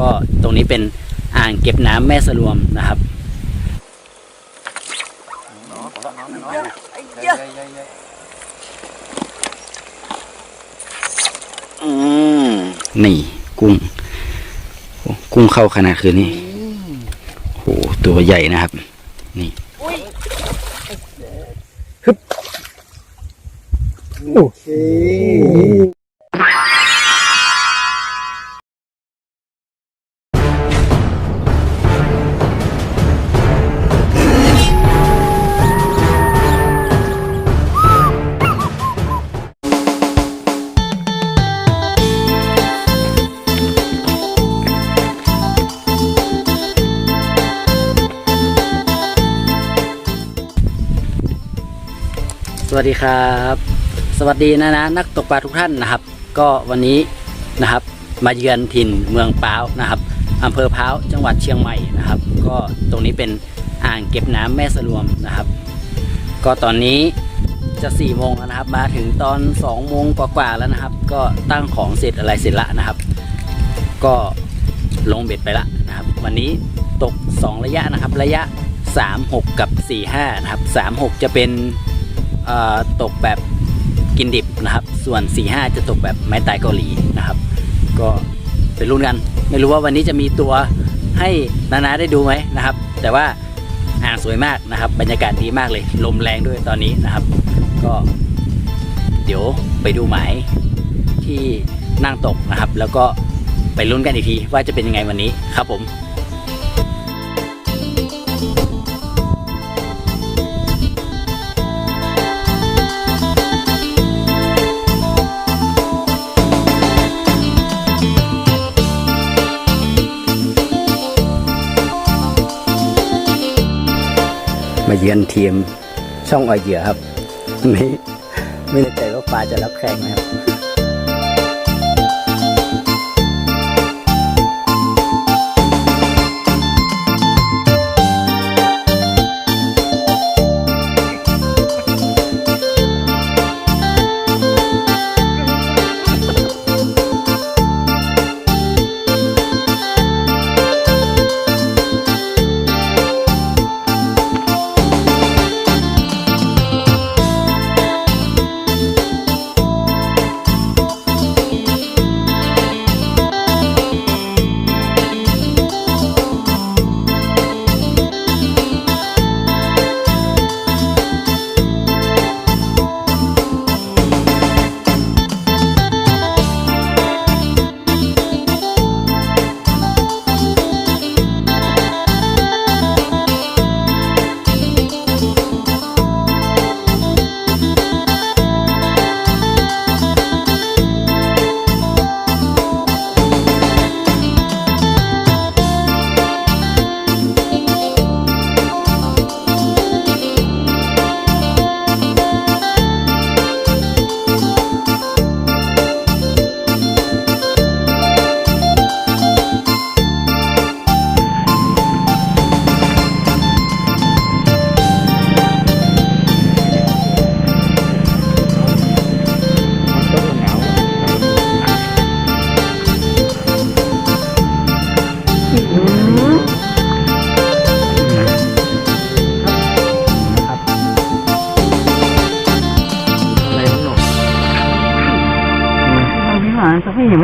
ก็ตรงนี้เป็นอ่างเก็บน้ำแม่สลวมนะครับ อืมนี่กุ้งโอ้กุ้งเข้าขนาดคืนนี้โอ้ตัวใหญ่นะครับ นี่โอเค วัสดีครับ สวัสดีนะนะนักตกปลาทุกท่านนะครับ ก็วันนี้นะครับ มาเยือนถิ่นเมืองป้าวนะครับอำเภอพ้าวจังหวัดเชียงใหม่นะครับ ก็ตรงนี้เป็นอ่างเก็บน้ำแม่สลวมนะครับ ก็ตอนนี้จะ4ี่โมงแล้วนะครับ มาถึงตอน2องโมงกว่าๆแล้วนะครับ ก็ตั้งของเสร็จอะไรเสร็จละนะครับ ก็ลงเบ็ดไปละนะครับ วันนี้ตก 2 ระยะนะครับ ระยะ 3 6 กับ 4 5 นะครับ 3 6 จะเป็น ตกแบบกินดิบนะครับ ส่วน 4 5 จะตกแบบไม้ตายเกาหลีนะครับ ก็ไปรุ่นกัน ไม่รู้ว่าวันนี้จะมีตัวให้นานาได้ดูไหมนะครับ แต่ว่าอ่างสวยมากนะครับ บรรยากาศดีมากเลย ลมแรงด้วยตอนนี้นะครับ ก็เดี๋ยวไปดูหมายที่นั่งตกนะครับ แล้วก็ไปลุ้นกันอีกทีว่าจะเป็นยังไงวันนี้ครับผม เยือนทีมช่องออยเหยื่อครับไม่ไม่แน่ใจว่าปลาจะรับแข่งไหมครับ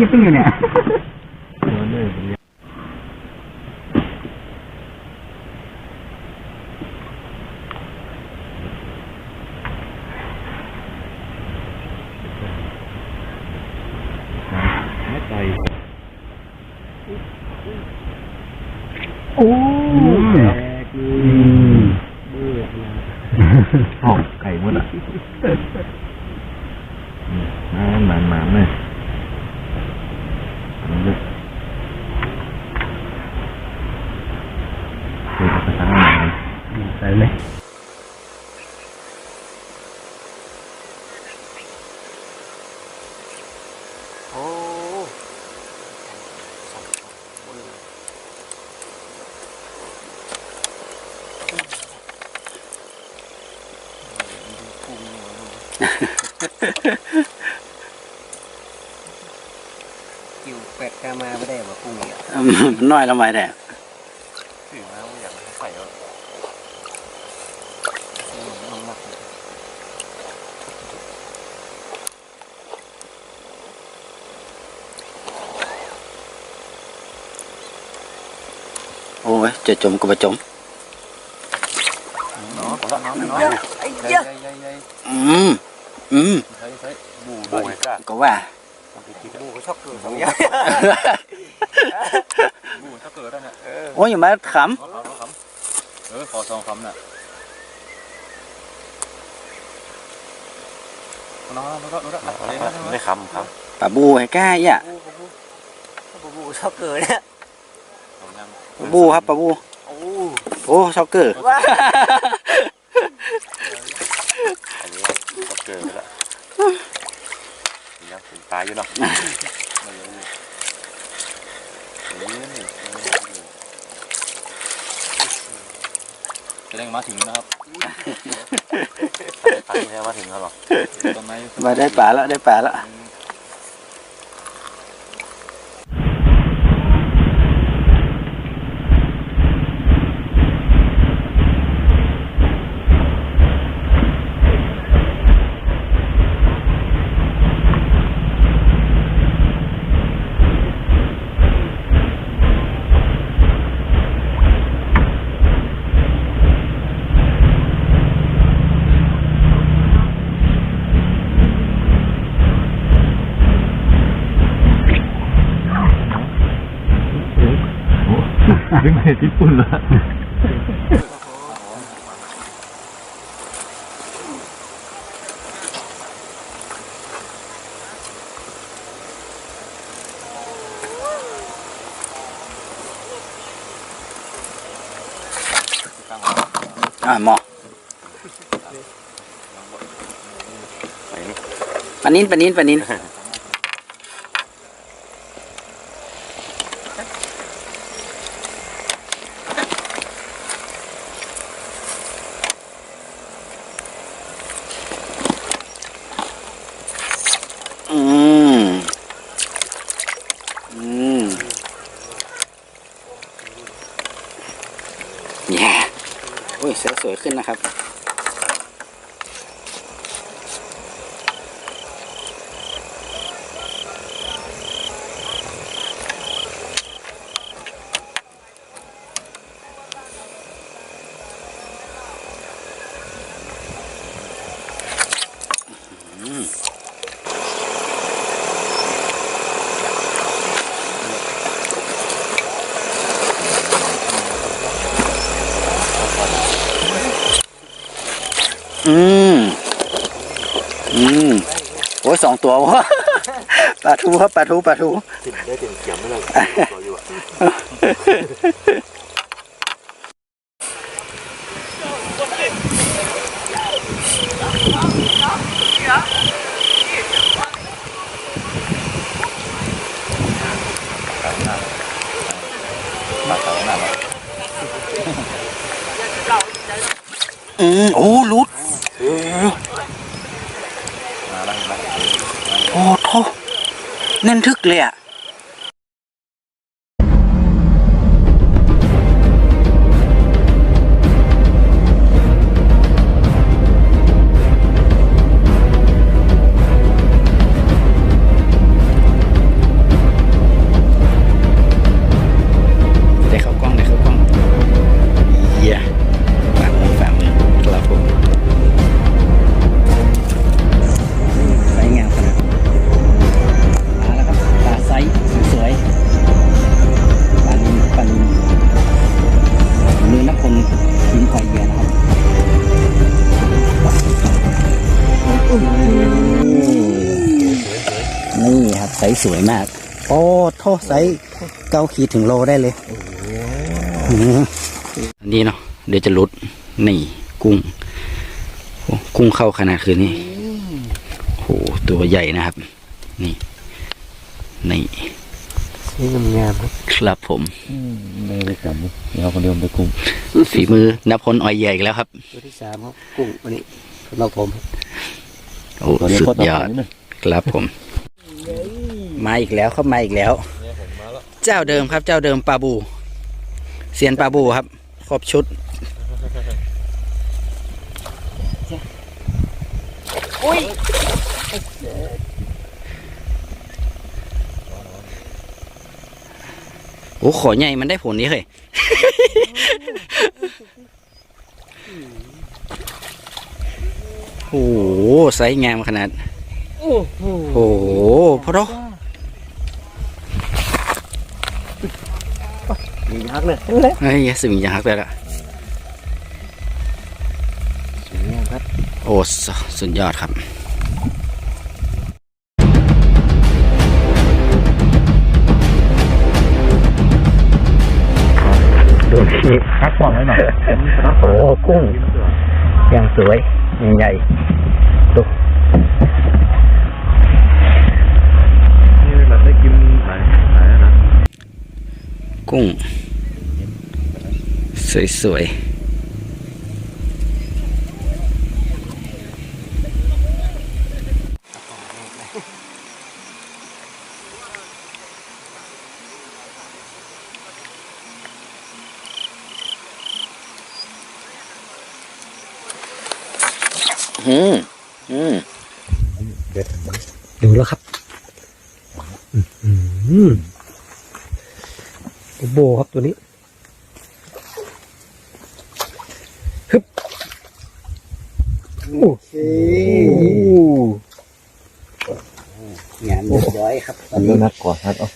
สักพี่อย่างมันยิบปิ้งอยู่เนี่ย ใจ โอ้ แตกเบื่อหอกไก่หมดอะมาหมานหมานเลยมันลึกคุยกับ ภาษาอังกฤษใส่เลยโอ้กิวเป็ดครับล้ามาไม่ได้มากุ้งเนี่ยมันน้อยละไมแต่ถือมาว่าอยากใส่แล้วน้องมัก โอ้ยจะจมก็บ่จม เนาะน้องน้องไอ้เหี้ยใหญ่ใหญ่ อืมอืม ใช่ใช่บูบูไอ้ก้า ก็ว่า บูก็ชอบเกิดสองอย่า งบูชอบเกิดแล้วเนี่ยเออโอ้ยอย่ามาขขอขอคำเออขอสองคำน่ะน้องน้องน้องน้องได้คำครับำปลาบูให้กล้าอะบูบูบูชอบเกิดเนี่ย ปลาบูครับปลาบูโอ้โอ้ช็อกเกอร์ว้าอันนี้ชอบเกิดแล้วยังถึงตายอยู่เนาะแสดงมาถึงนะครับทางนี้มาถึงแล้วหรอตอนไหนมาได้ปลาแล้วได้ปลาแล้ว เรื่องเหตุญี่ปุ่นละอ่าหมอปลานินปลานินปลานินอืมอืมแย่โอ้ยเสือสวย ขึ้นนะครับ อ้ยสองตัววะปลาทูครับปลาทูปลาทูติดได้ติดเขียมไม่เลยตัวอยู่อะอืมโอ้ลุด มาแล้วมา โอ้โหแน่นทึกเลยอะ ส์สวยมาก โอ้โทษไซส์เก้าขีดถึงโลได้เลยอืมอันนี้เนาะเดี๋ยวจะลดนี่กุ้งโอ้กุ้งเข้าขนาดคือนี่โหตัวใหญ่นะครับ นี่ นี่นี่มันงามครับครับผมได้เลยกับเราคนเดียวไปกุ้งฝีมือนพลออยใหญ่อีกแล้วครับตัวที่สามครับกุ้งวันนี้สำหรับผมโอ้สุดยอดครับผม มาอีกแล้วครับมาอีกแล้ว เนี่ยผมมาเจ้าเดิมครับ เจ้าเดิมปลาบูเสียนปลาบูครับ ครบชุดโอ้ขอใหญ่มันได้ผลนี้เลย โอ้โหไซส์งามขนาด โอ้โหโอ้โหพอดอ มียักษ์เลยเฮ้ยสมิงยักษ์เลยละสวยงามครับโอ้สสุดยอดครับดูสิพักผ่อนให้หน่อยโอ้กุ้งอย่างสวยอย่างใหญ่ กุ้ง สวยๆอืมอืมดูแล้วครับ อืม โบครับตัวนี้ฮึบโอ้โหงานเรียบร้อยครับตอนดูนี้นักกว่าครับเอา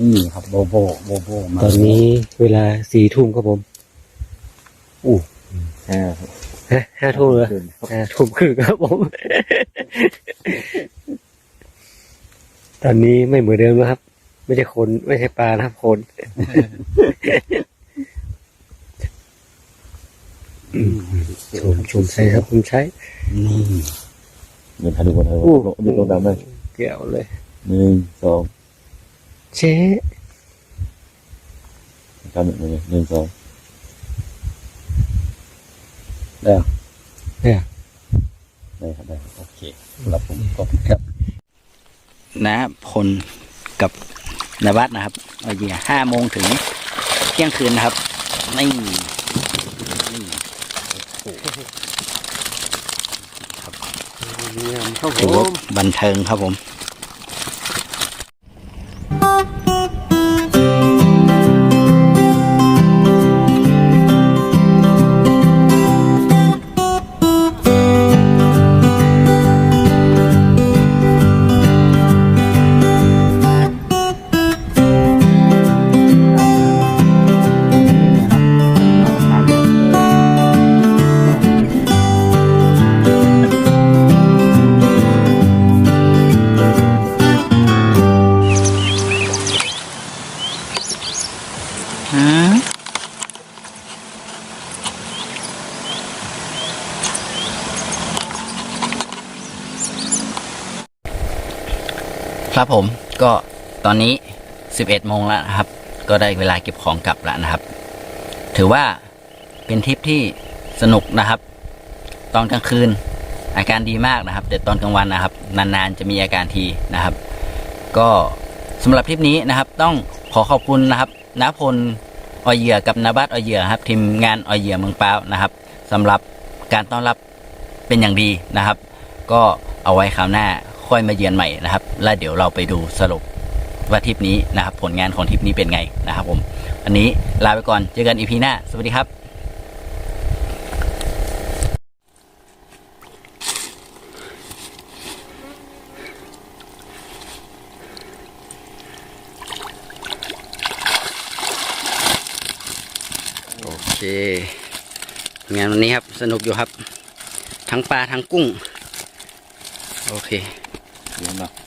นี่ครับโบโบโบโบมาตอนนี้เวลาสี่ทุ่มครับผมอ่าฮะห้าทุ่มเลยห้าทุ่มครึ่งครับผม ตอนนี้ไม่เหมือนเดิมแล้วครับ ไม่ใช่คนไม่ใช่ปลานะครับคนอืมชมชมใช้ครับชมใช้นี่เดินทางดูบนทางอู้ดูลงดำเลยเกี่ยวเลยหนึ่งสองเช่กำหนึ่งเลยหนึ่งสองแล้วเนี่ยได้ครับได้โอเคสำหรับผมก็ครับ นะพลกับนวัดนะครับเอาเหยื่อห้าโมงถึงเที่ยงคืนนะครับนี่นี่ครับผถือว่ามบันเทิงครับผม ครับผมก็ตอนนี้ 11โมงแล้วนะครับ ก็ได้เวลาเก็บของกลับแล้วนะครับ ถือว่าเป็นทริปที่สนุกนะครับ ตอนกลางคืนอาการดีมากนะครับ แต่ตอนกลางวันนะครับ นานๆจะมีอาการทีนะครับ ก็สำหรับทริปนี้นะครับ ต้องขอขอบคุณนะครับนพลออยเหยื่อกับนาบัตออยเหยื่อครับทีมงานออยเหยื่อเมืองเปล่านะครับสำหรับการต้อนรับเป็นอย่างดีนะครับ ก็เอาไว้คราวหน้าค่อยมาเยือนใหม่นะครับ แล้วเดี๋ยวเราไปดูสรุปว่าทริปนี้นะครับ ผลงานของทริปนี้เป็นไงนะครับผมอันนี้ลาไปก่อนเจอกันอีพีหน้า สวัสดีครับโอเคงานวันนี้ครับสนุกอยู่ครับ ทั้งปลาทั้งกุ้ง โอเคเดี๋ยวมาก